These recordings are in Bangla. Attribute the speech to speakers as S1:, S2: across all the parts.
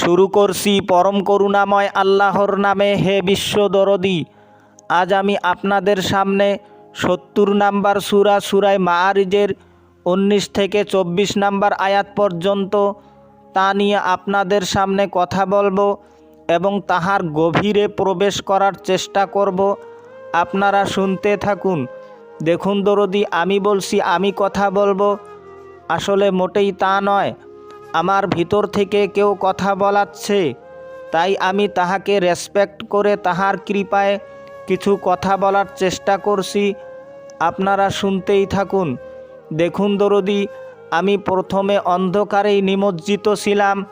S1: শুরু করছি পরম করুণাময় আল্লাহর নামে হে বিশ্ব দরদি। আজ আমি আপনাদের সামনে সত্তর নাম্বার সুরা, সুরায় মারিজের উনিশ থেকে চব্বিশ নাম্বার আয়াত পর্যন্ত তা নিয়ে আপনাদের সামনে কথা বলব এবং তাহার গভীরে প্রবেশ করার চেষ্টা করব। আপনারা শুনতে থাকুন। দেখুন দরদি, আমি বলছি, আমি কথা বলব। আসলে মোটেই তা নয়। আমার ভিতর থেকে কেউ কথা বলাচ্ছে, তাই আমি তাহাকে রেসপেক্ট করে তাহার কৃপায় কিছু কথা বলার চেষ্টা করছি। আপনারা শুনতেই থাকুন। দেখুন দরদি, আমি প্রথমে অন্ধকারেই নিমজ্জিত ছিলাম।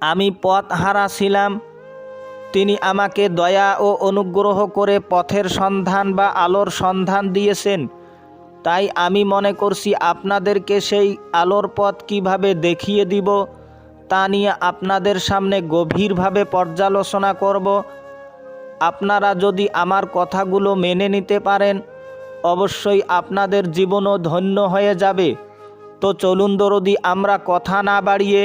S1: আমি পথ হারা ছিলাম। তিনি আমাকে দয়া ও অনুগ্রহ করে পথের সন্ধান বা আলোর সন্ধান দিয়েছেন। তাই আমি মনে করছি আপনাদেরকে সেই আলোর পথ কীভাবে দেখিয়ে দিব তা নিয়ে আপনাদের সামনে গভীরভাবে পর্যালোচনা করব। আপনারা যদি আমার কথাগুলো মেনে নিতে পারেন, অবশ্যই আপনাদের জীবনও ধন্য হয়ে যাবে। তো চলুন দরদি, আমরা কথা না বাড়িয়ে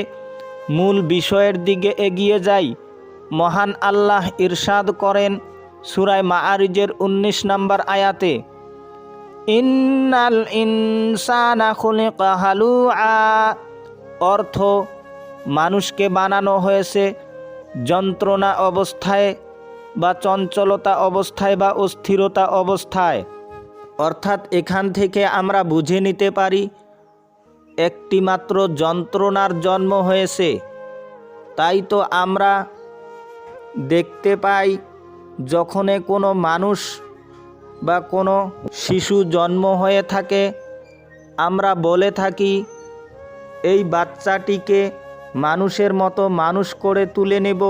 S1: মূল বিষয়ের দিকে এগিয়ে যাই। মহান আল্লাহ ইরশাদ করেন সুরায় মাআরিজের উনিশ নম্বর আয়াতে। ইন্নাল ইনসানা খুলিকা হালুআ অর্থ, মানুষকে বানানো হয়েছে যন্ত্রণা অবস্থায় বা চঞ্চলতা অবস্থায় বা অস্থিরতা অবস্থায়। অর্থাৎ এখান থেকে আমরা বুঝে নিতে পারি, একটি মাত্র যন্ত্রণার জন্ম হয়েছে। তাই তো আমরা দেখতে পাই, যখনে কোনো মানুষ বা কোনো শিশু জন্ম হয়ে থাকে, আমরা বলে থাকি, এই বাচ্চাটিকে মানুষের মতো মানুষ করে তুলে নেব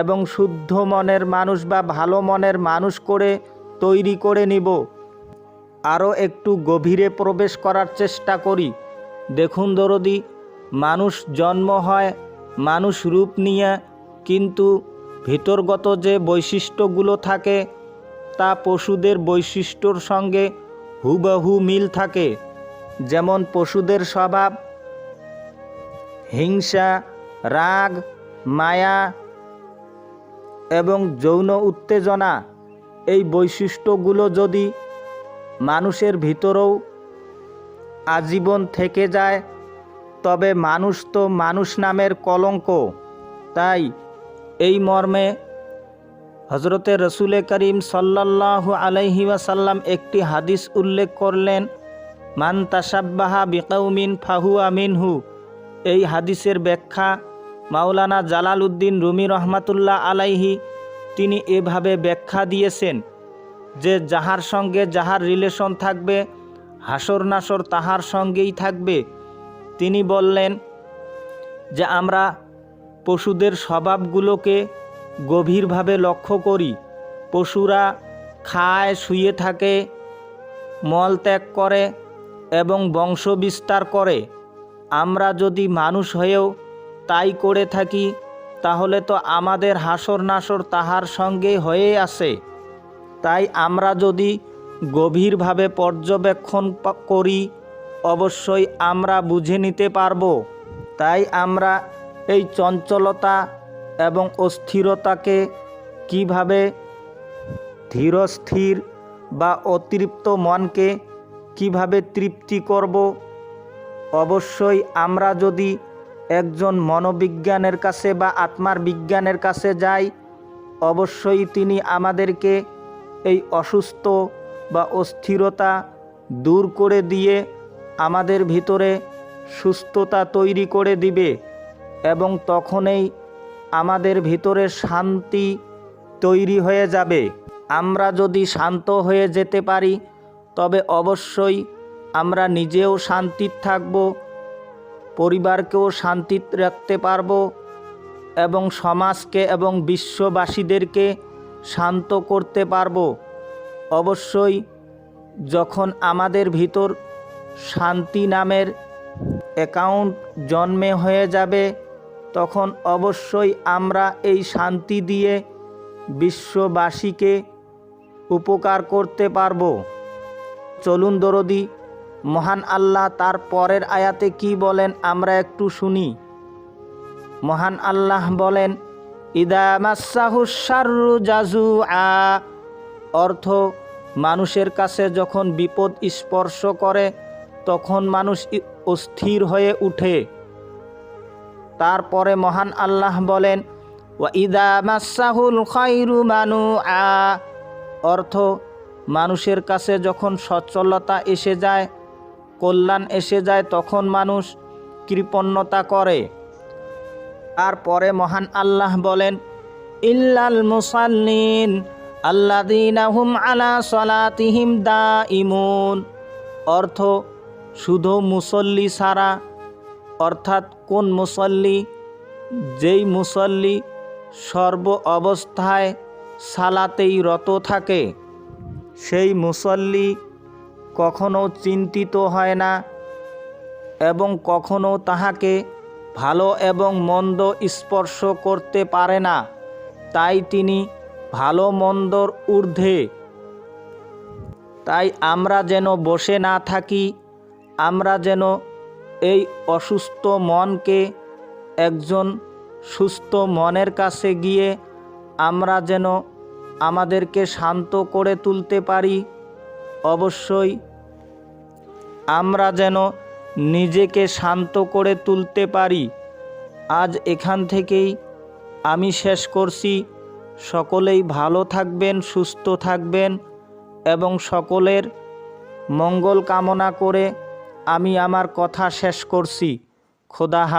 S1: এবং শুদ্ধ মনের মানুষ বা ভালো মনের মানুষ করে তৈরি করে নিব। আরও একটু গভীরে প্রবেশ করার চেষ্টা করি। দেখুন দরদি, মানুষ জন্ম হয় মানুষ রূপ নিয়ে, কিন্তু ভিতরগত যে বৈশিষ্ট্যগুলো থাকে তা পশুদের বৈশিষ্ট্যর সঙ্গে হুবহু মিল থাকে, যেমন পশুদের স্বভাব, হিংসা, রাগ, মায়া এবং যৌন উত্তেজনা। এই বৈশিষ্ট্যগুলো যদি মানুষের ভিতরেও আজীবন থেকে যায়, তবে মানুষ তো মানুষ নামের কলঙ্ক। তাই এই মর্মে হজরতে রসুলে করিম সাল্লাহ ওয়াসাল্লাম একটি হাদিস উল্লেখ করলেন, মান তাসাব্বাহা বিকাউমিন ফাহুয়া মিনহু। এই হাদিসের ব্যাখ্যা মাওলানা জালাল উদ্দিন রুমি রহমাতুল্লাহ আলাইহি, তিনি এভাবে ব্যাখ্যা দিয়েছেন, যে যাহার সঙ্গে যাহার রিলেশন থাকবে হাসর নাসর তাহার সঙ্গেই থাকবে। তিনি বললেন যে আমরা পশুদের স্বভাবগুলোকে গভীরভাবে লক্ষ্য করি। পশুরা খায়, শুয়ে থাকে, মল ত্যাগ করে এবং বংশ বিস্তার করে। আমরা যদি মানুষ হয়েও তাই করে থাকি, তাহলে তো আমাদের হাসর নাসর তাহার সঙ্গে হয়ে আসে তাই আমরা যদি গভীরভাবে পর্যবেক্ষণ করি, অবশ্যই আমরা বুঝে নিতে পারব। তাই আমরা এই চঞ্চলতা এবং অস্থিরতাকে কীভাবে ধীরস্থির বা অতিরিক্ত মনকে কীভাবে তৃপ্তি করব? অবশ্যই আমরা যদি একজন মনোবিজ্ঞানের কাছে বা আত্মার বিজ্ঞানের কাছে যাই, অবশ্যই তিনি আমাদেরকে এই অসুস্থ বা অস্থিরতা দূর করে দিয়ে আমাদের ভিতরে সুস্থতা তৈরি করে দিবে এবং তখনই আমাদের ভিতরে শান্তি তৈরি হয়ে যাবে। আমরা যদি শান্ত হয়ে যেতে পারি, তবে অবশ্যই আমরা নিজেও শান্তির থাকব, পরিবারকেও শান্তিত রাখতে পারব এবং সমাজকে এবং বিশ্ববাসীদেরকে শান্ত করতে পারব। অবশ্যই যখন আমাদের ভিতর শান্তি নামের অ্যাকাউন্ট জন্মে হয়ে যাবে তখন অবশ্যই আমরা এই শান্তি দিয়ে বিশ্ববাসীকে উপকার করতে পারব। চলুন দরদি, মহান আল্লাহ তার পরের আয়াতে কি বলেন আমরা একটু শুনি। মহান আল্লাহ বলেন, ইদা জাজু আ অর্থ, মানুষের কাছে যখন বিপদ স্পর্শ করে, তখন মানুষ অস্থির হয়ে উঠে। তারপরে মহান আল্লাহ বলেন, ওয়া ইদা মাসাহুল খাইরু মানু আ অর্থ, মানুষের কাছে যখন সচ্ছলতা এসে যায়, কল্যাণ এসে যায়, তখন মানুষ কৃপণতা করে। তারপরে মহান আল্লাহ বলেন, ইল্লাল মুসাল্লিন আল্লাদিনাহুম আলা সলাতিহিম দা ইমুন অর্থ, শুধু মুসল্লি ছাড়া অর্থাৎ কোন মুসল্লি? যেই মুসল্লি সর্ব অবস্থায় সালাতেই রত থাকে, সেই মুসল্লি কখনো চিন্তিত হয় না এবং কখনো তাহাকে ভালো এবং মন্দ স্পর্শ করতে পারে না। তাই তিনি ভালো মন্দর ঊর্ধ্বে। তাই আমরা যেন বসে না থাকি, আমরা যেন এই অসুস্থ মনকে একজন সুস্থ মনের কাছে গিয়ে আমরা যেন আমাদেরকে শান্ত করে তুলতে পারি, অবশ্যই আমরা যেন নিজেকে শান্ত করে তুলতে পারি। আজ এখান থেকেই আমি শেষ করছি। সকলেই ভালো থাকবেন, সুস্থ থাকবেন এবং সকলের মঙ্গল কামনা করে আমি আমার কথা শেষ করছি। খোদা